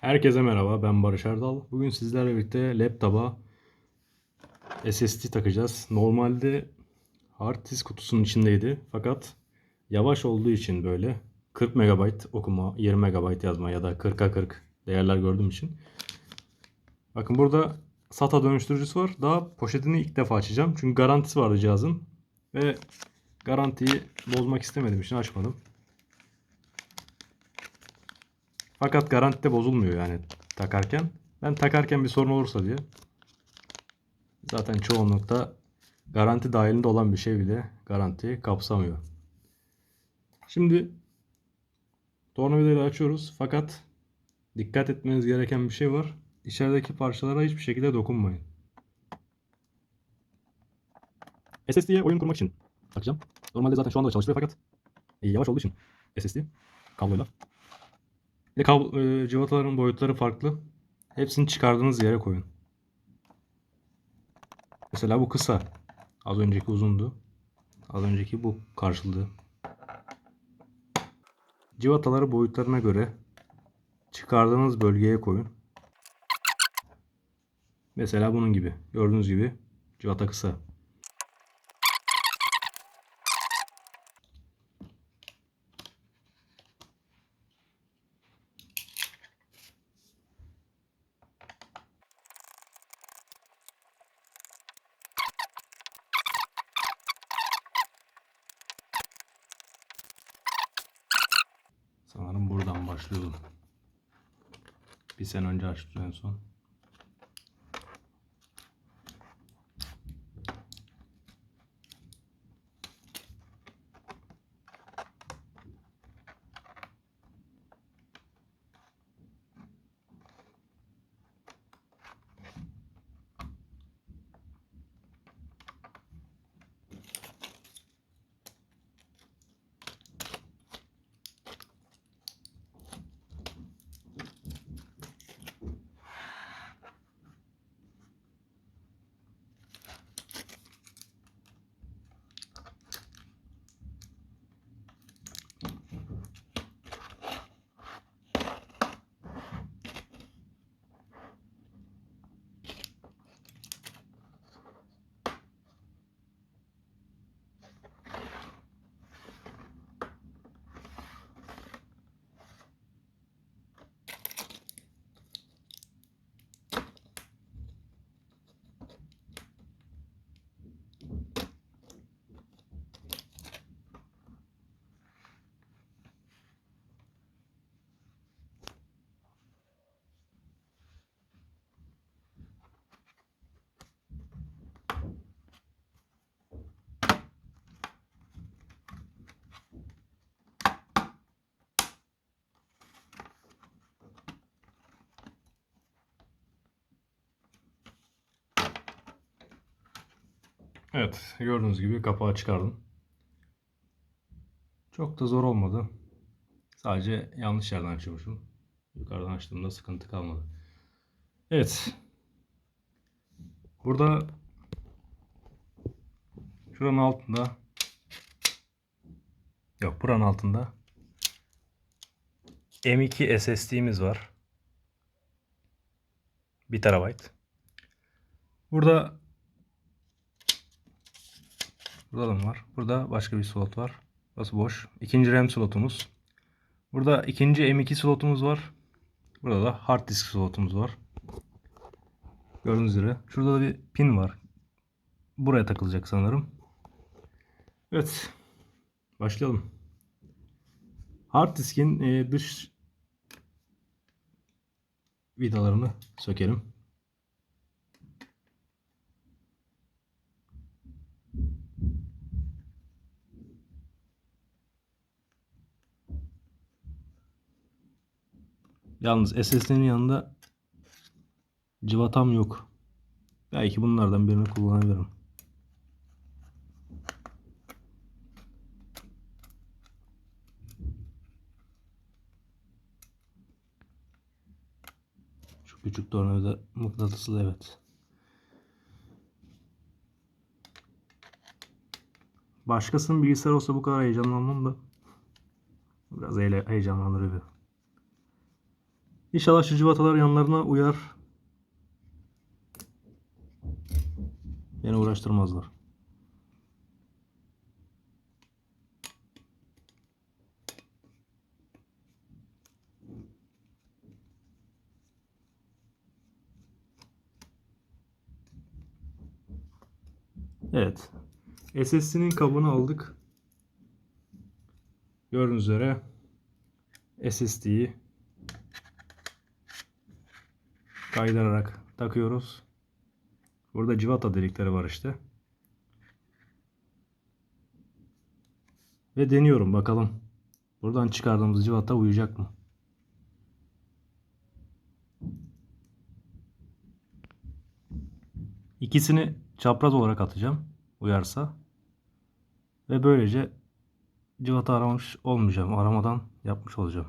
Herkese merhaba, ben Barış Erdal. Bugün sizlerle birlikte laptopa SSD takacağız. Normalde hard disk kutusunun içindeydi. Fakat yavaş olduğu için böyle 40 MB okuma, 20 MB yazma ya da 40'a 40 değerler gördüğüm için. Bakın burada SATA dönüştürücüsü var. Daha poşetini ilk defa açacağım. Çünkü garantisi vardı cihazın. Ve garantiyi bozmak istemediğim için açmadım. Fakat garantide bozulmuyor yani takarken. Ben takarken bir sorun olursa diye. Zaten çoğunlukta garanti dahilinde olan bir şey bile garantiyi kapsamıyor. Şimdi tornavidayla açıyoruz. Fakat dikkat etmeniz gereken bir şey var. İçerideki parçalara hiçbir şekilde dokunmayın. SSD'ye oyun kurmak için takacağım. Normalde zaten şu anda da çalışıyor fakat e, yavaş olduğu için SSD kabloyla ve kablo, e, cıvataların boyutları farklı. Hepsini çıkardığınız yere koyun. Mesela bu kısa. Az önceki uzundu. Az önceki bu karşılığı. Cıvataları boyutlarına göre çıkardığınız bölgeye koyun. Mesela bunun gibi. Gördüğünüz gibi cıvata kısa. Sanırım buradan başlıyordum. Bir sene önce açtım en son. Evet, gördüğünüz gibi kapağı çıkardım. Çok da zor olmadı. Sadece yanlış yerden açmışım. Yukarıdan açtığımda sıkıntı kalmadı. Evet. Burada şuranın altında yok buranın altında M2 SSD'miz var. 1 TB. Burada Burada da var? Burada başka bir slot var. Burası boş. İkinci RAM slotumuz. Burada ikinci M2 slotumuz var. Burada da hard disk slotumuz var. Gördüğünüz üzere. Şurada da bir pin var. Buraya takılacak sanırım. Evet. Başlayalım. Hard diskin e, dış vidalarını sökelim. Yalnız SSD'nin yanında cıvatam yok. Belki bunlardan birini kullanabilirim. Şu küçük tornavida mıknatıslı evet. Başkasının bilgisayarı olsa bu kadar heyecanlanmam da biraz heyecanlandırıyor. İnşallah şu cıvatalar yanlarına uyar. Beni uğraştırmazlar. Evet. SSD'nin kabını aldık. Gördüğünüz üzere SSD'yi kaydırarak takıyoruz. Burada civata delikleri var işte. Ve deniyorum bakalım. Buradan çıkardığımız civata uyacak mı? İkisini çapraz olarak atacağım. Uyarsa. Ve böylece civata aramış olmayacağım. Aramadan yapmış olacağım.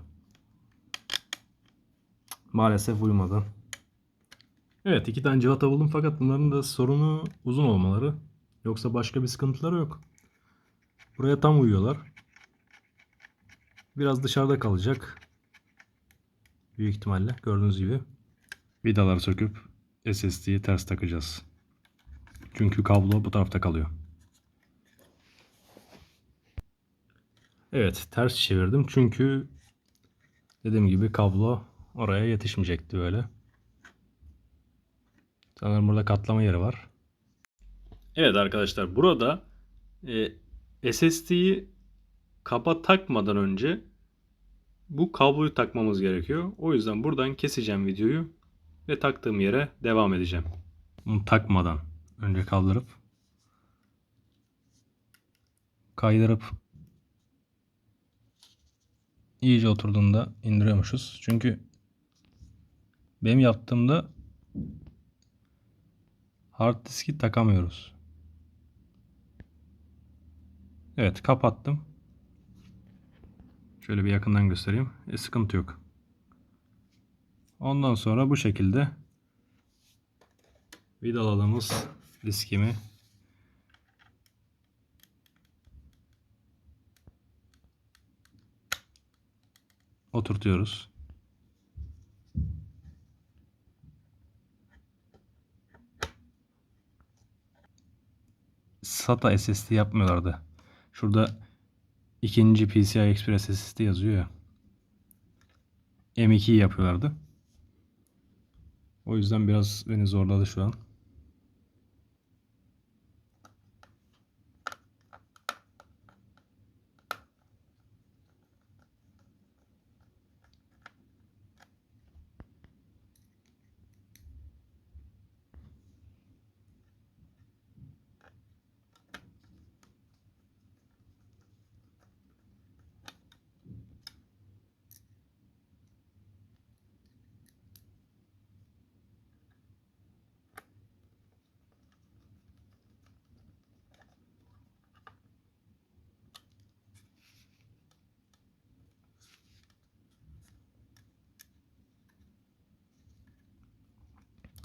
Maalesef uymadı. Evet iki tane civata buldum fakat bunların da sorunu uzun olmaları. Yoksa başka bir sıkıntıları yok. Buraya tam uyuyorlar. Biraz dışarıda kalacak. Büyük ihtimalle gördüğünüz gibi. Vidaları söküp SSD'yi ters takacağız. Çünkü kablo bu tarafta kalıyor. Evet ters çevirdim çünkü dediğim gibi kablo oraya yetişmeyecekti böyle. Sanırım burada katlama yeri var. Evet arkadaşlar burada e, SSD'yi kapa takmadan önce bu kabloyu takmamız gerekiyor. O yüzden buradan keseceğim videoyu ve taktığım yere devam edeceğim. Bunu takmadan önce kaldırıp kaydırıp iyice oturduğunda indiriyormuşuz. Çünkü benim yaptığımda hard diski takamıyoruz. Evet kapattım. Şöyle bir yakından göstereyim. E, sıkıntı yok. Ondan sonra bu şekilde vidaladığımız diskimi oturtuyoruz. SATA SSD yapmıyorlardı. Şurada ikinci PCI Express SSD yazıyor ya. M2 yapıyorlardı. O yüzden biraz beni zorladı şu an.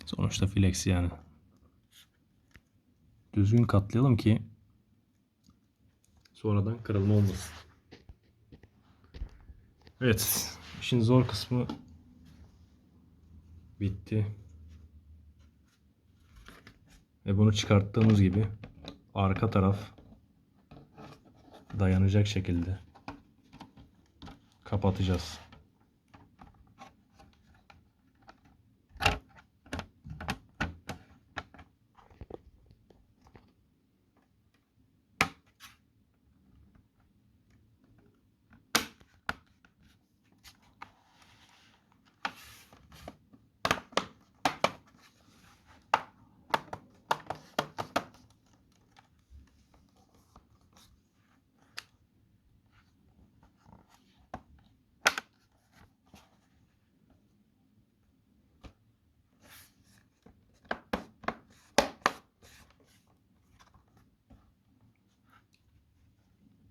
Sonuçta flex yani. Düzgün katlayalım ki sonradan kırılma olmasın. Evet. işin zor kısmı bitti. Ve bunu çıkarttığımız gibi arka taraf dayanacak şekilde kapatacağız.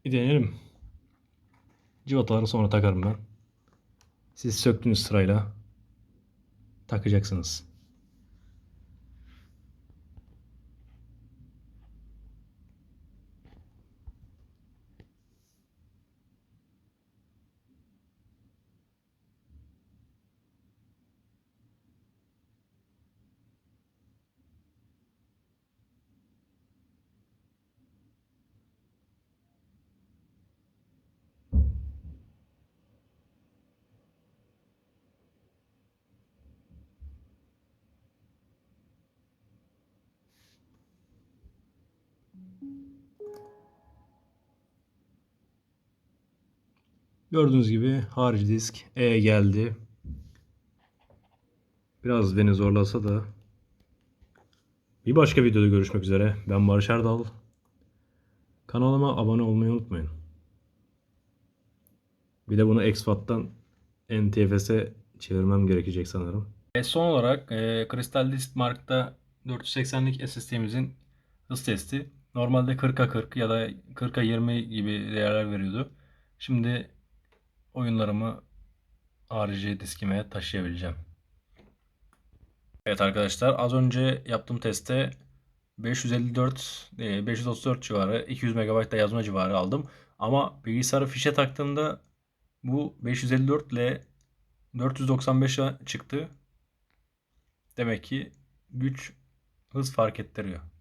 Bir deneyelim. Civataları sonra takarım ben. Siz söktüğünüz sırayla takacaksınız. Gördüğünüz gibi harici disk E geldi. Biraz beni zorlasa da bir başka videoda görüşmek üzere. Ben Barış Erdal. Kanalıma abone olmayı unutmayın. Bir de bunu XFAT'tan NTFS'e çevirmem gerekecek sanırım. E son olarak e, Crystal Disk Mark'ta 480'lik SSD'mizin hız testi. Normalde 40'a 40 ya da 40'a 20 gibi değerler veriyordu. Şimdi oyunlarımı harici diskime taşıyabileceğim. Evet arkadaşlar az önce yaptığım testte 554 e, 534 civarı 200 MB da yazma civarı aldım. Ama bilgisayarı fişe taktığımda bu 554 ile 495'e çıktı. Demek ki güç hız fark ettiriyor.